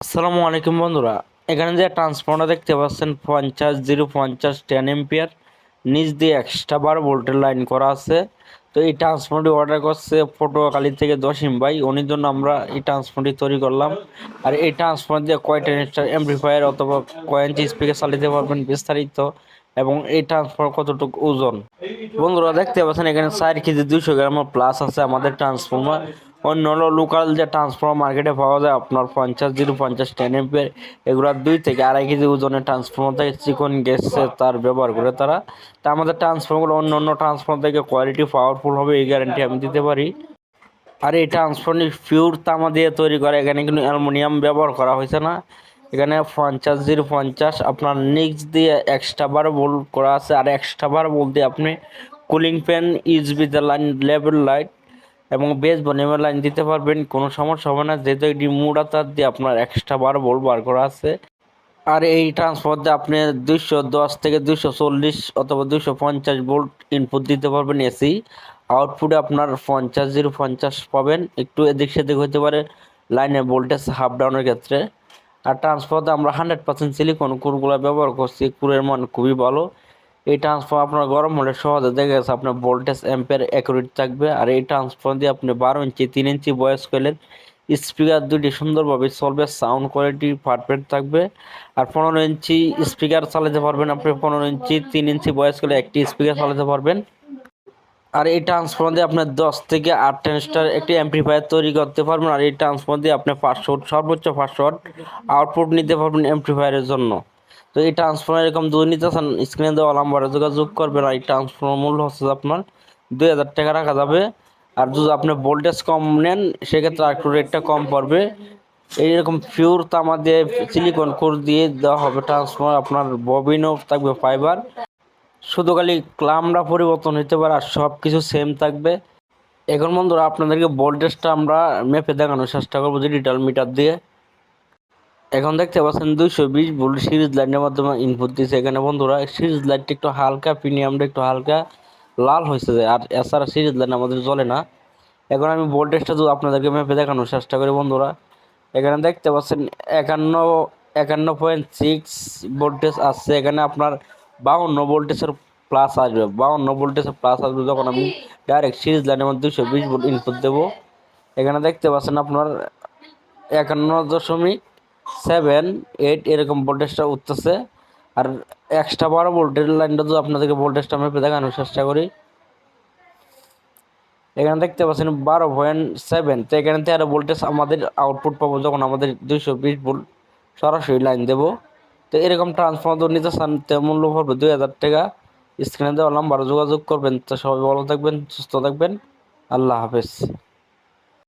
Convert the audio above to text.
আসসালামু আলাইকুম বন্ধুরা। এখানে যে ট্রান্সফর্মার দেখতে পাচ্ছেন, পঞ্চাশ জিরো পঞ্চাশ টেন এম্পিয়ার নিচ দিয়ে এক্সট্রা বার ভোল্টের লাইন করা আছে। তো এই ট্রান্সফর্মারটি অর্ডার করছে পটুয়াখালী থেকে দশিম ভাই উনির জন্য আমরা এই ট্রান্সফর্মারটি তৈরি করলাম। আর এই ট্রান্সফর্মার দিয়ে ইনস্টার এমপ্লিফায়ার অথবা কয়েন স্পিকার চালিতে পারবেন বিস্তারিত এবং এই ট্রান্সফর্মার কতটুকু ওজন? বন্ধুরা দেখতে পাচ্ছেন, এখানে চার কেজি দুইশো গ্রামের প্লাস আছে আমাদের ট্রান্সফর্মার অন্য লোকাল যে ট্রান্সফর্মার মার্কেটে পাওয়া যায় আপনার পঞ্চাশ, জিরো পঞ্চাশ টেন এম্পিয়ার এগুলো দুই থেকে আড়াই কেজি ওজনের ট্রান্সফর্মার থেকে, চিকন গেছে তার ব্যবহার করে তারা। তা আমাদের ট্রান্সফর্মারগুলো অন্য অন্য ট্রান্সফর্মার থেকে কোয়ালিটি পাওয়ারফুল হবে, এই গ্যারান্টি আমি দিতে পারি। আর এই ট্রান্সফর্মারটি পিওর তামা দিয়ে তৈরি করা, এখানে কিন্তু অ্যালুমিনিয়াম ব্যবহার করা হয়েছে না। এখানে পঞ্চাশ জিরো পঞ্চাশ, আপনার নিক্স দিয়ে এক্সট্রা বার বোল করা আছে, আর এক্সট্রা বার বলতে আপনি cooling fan USB the line level light এবং বেস বনিমের লাইন দিতে পারবেন, কোনো সমস্যা হবে না। যেহেতু একটি মুড়া তার দিয়ে আপনার এক্সট্রা বার বোল বার করা আছে। আর এই ট্রান্সফার দিয়ে আপনি দুইশো দশ থেকে দুইশো চল্লিশ অথবা দুইশো পঞ্চাশ ভোল্ট ইনপুট দিতে পারবেন এসি আউটপুটে আপনার পঞ্চাশ জিরো পঞ্চাশ পাবেন। একটু এদিক সেদিক হতে পারে লাইনে ভোল্টেজ হাফ ডাউনের ক্ষেত্রে। আর ট্রান্সফারতে আমরা হান্ড্রেড পার্সেন্ট সিলিকন কুরগুলো ব্যবহার করছি, কুরের মান খুবই ভালো। এই ট্রান্সফার আপনার গরম হলে সহজে দেখা গেছে আপনার ভোল্টেজ অ্যাম্পের অ্যাকুরেট থাকবে। আর এই ট্রান্সফার দিয়ে আপনি বারো ইঞ্চি, তিন ইঞ্চি বয়স করলেন স্পিকার দুটি সুন্দরভাবে চলবে সাউন্ড কোয়ালিটি পারফেক্ট থাকবে। আর পনেরো ইঞ্চি স্পিকার চালাতে পারবেন আপনি, পনেরো ইঞ্চি, তিন ইঞ্চি বয়স করলে একটি স্পিকার চালাতে পারবেন। আর এই ট্রান্সফর্মার দিয়ে আপনি দশ থেকে আট টেনস্টার একটি অ্যাম্পলিফায়ার তৈরি করতে পারবেন। আর এই ট্রান্সফর্মার দিয়ে আপনি পাঁচশো সর্বোচ্চ পাঁচশো আউটপুট নিতে পারবেন অ্যাম্পলিফায়ারের জন্য। তো এই ট্রান্সফর্মার এরকম দুই নিতে চান স্ক্রিনে দেওয়া নাম্বারে যোগাযোগ করবেন। আর এই ট্রান্সফর্মার মূল্য হচ্ছে আপনার দুই হাজার টাকা রাখা যাবে। আর যদি আপনি ভোল্টেজ কম নেন, সেক্ষেত্রে একটু রেটটা কম পড়বে। এইরকম পিওর তামা দিয়ে সিলিকন কোর দিয়ে দেওয়া হবে ট্রান্সফর্মার। আপনার ববিনও থাকবে ফাইবার শুধু খালি ক্লামরা পরিবর্তন হতে পারে আর সব কিছু সেম থাকবে। এখন বন্ধুরা আপনাদেরকে ভোল্টেজটা আমরা মেপে দেখানোর চেষ্টা করব যে ডিটাল মিটার দিয়ে। এখন দেখতে পাচ্ছেন দুইশো বিশ ভোল্ট সিরিজ লাইনের মাধ্যমে ইনপুট দিয়েছে এখানে বন্ধুরা সিরিজ লাইটটা একটু হালকা প্রিমিয়ামটা একটু হালকা, লাল হয়েছে আর এছাড়া সিরিজ লাইন আমাদের চলে না। এখন আমি ভোল্টেজটা তো আপনাদেরকে মেপে দেখানোর চেষ্টা করি বন্ধুরা। এখানে দেখতে পাচ্ছেন একান্ন একান্ন পয়েন্ট সিক্স ভোল্টেজ আসছে। এখানে আপনার বাউন্ন ভোল্টেজের প্লাস আসবে। বাউন্ন ভোল্টেজের প্লাস আসবে যখন আমি ডাইরেক্ট সিরিজ লাইনের মধ্যে দুশো বিশ ভোল্ট ইনপুট দেবো। এখানে দেখতে পাচ্ছেন আপনার একান্ন দশমিক সেভেন এইট এরকম ভোল্টেজটা উঠতেছে। আর এক্সট্রা বারো ভোল্টের লাইনটা যদি আপনাদেরকে ভোল্টেজটা মেপে দেখানোর চেষ্টা করি। এখানে দেখতে পাচ্ছেন বারো পয়েন্ট সেভেন তো এখানে তেরো ভোল্টেজ আমাদের আউটপুট পাবো যখন আমাদের দুইশো বিশ ভোল্ট সরাসরি লাইন দেবো। তো এরকম ট্রান্সফর্মার নিতে চান তো মূল্য পড়বে দুই হাজার টাকা স্ক্রিনে দেওয়া নাম্বার যোগাযোগ করবেন। তো সবাই ভালো থাকবেন, সুস্থ থাকবেন। আল্লাহ হাফেজ।